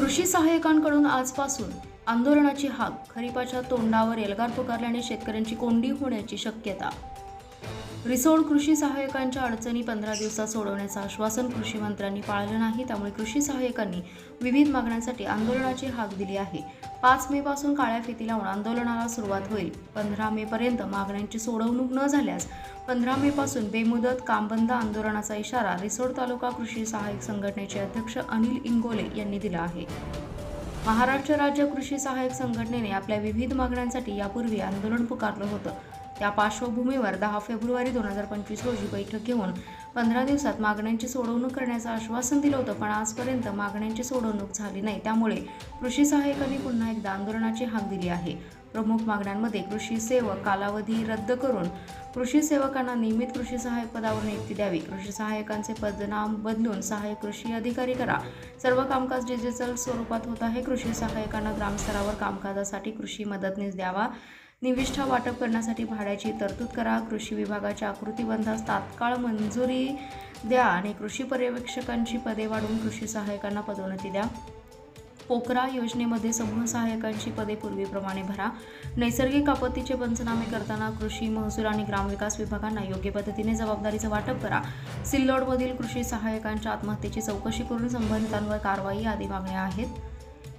कृषी सहाय्यकांकडून आजपासून आंदोलनाची हाक खरीपाच्या तोंडावर एल्गार पुकारल्याने शेतकऱ्यांची कोंडी होण्याची शक्यता रिसोड कृषी सहाय्यकांच्या अडचणी पंधरा दिवसात सोडवण्याचं आश्वासन कृषी मंत्र्यांनी पाळलं नाही. त्यामुळे कृषी सहाय्यकांनी विविध मागण्यांसाठी आंदोलनाची हाक दिली आहे. पाच मे पासून काळ्या फिती लावून आंदोलनाला सुरुवात होईल. पंधरा मे पर्यंत मागण्यांची सोडवणूक न झाल्यास पंधरा मे पासून बेमुदत कामबंद आंदोलनाचा इशारा रिसोड तालुका कृषी सहाय्यक संघटनेचे अध्यक्ष अनिल इंगोले यांनी दिला आहे. महाराष्ट्र राज्य कृषी सहाय्यक संघटनेने आपल्या विविध मागण्यांसाठी यापूर्वी आंदोलन पुकारलं होतं. त्या पार्श्वभूमीवर दहा फेब्रुवारी दोन हजार पंचवीस रोजी बैठक घेऊन पंधरा दिवसात मागण्यांची सोडवणूक करण्याचं आश्वासन दिलं होतं पण आजपर्यंत मागण्यांची सोडवणूक झाली नाही. त्यामुळे कृषी सहाय्यकांनी पुन्हा एकदा आंदोलनाची हाक दिली आहे. प्रमुख मागण्यांमध्ये कृषी सेवक कालावधी रद्द करून कृषी सेवकांना नियमित कृषी सहाय्यक पदावर नियुक्ती द्यावी. कृषी सहाय्यकांचे पदनाम बदलून सहाय्यक कृषी अधिकारी करा. सर्व कामकाज डिजिटल स्वरूपात होत आहे. कृषी सहाय्यकांना ग्रामस्तरावर कामकाजासाठी कृषी मदतनीस द्यावा. निविष्ठा वाटप करण्यासाठी भाड्याची तरतूद करा. कृषी विभागाच्या आकृतीबंधास तात्काळ मंजुरी द्या आणि कृषी पर्यवेक्षकांची पदे वाढवून कृषी सहाय्यकांना पदोन्नती द्या. पोकरा योजनेमध्ये समूह सहाय्यकांची पदे पूर्वीप्रमाणे भरा. नैसर्गिक आपत्तीचे पंचनामे करताना कृषी महसूल आणि ग्रामविकास विभागांना योग्य पद्धतीने जबाबदारीचं वाटप करा. सिल्लोडमधील कृषी सहाय्यकांच्या आत्महत्येची चौकशी करून संबंधितांवर कारवाई आदी मागण्या आहेत.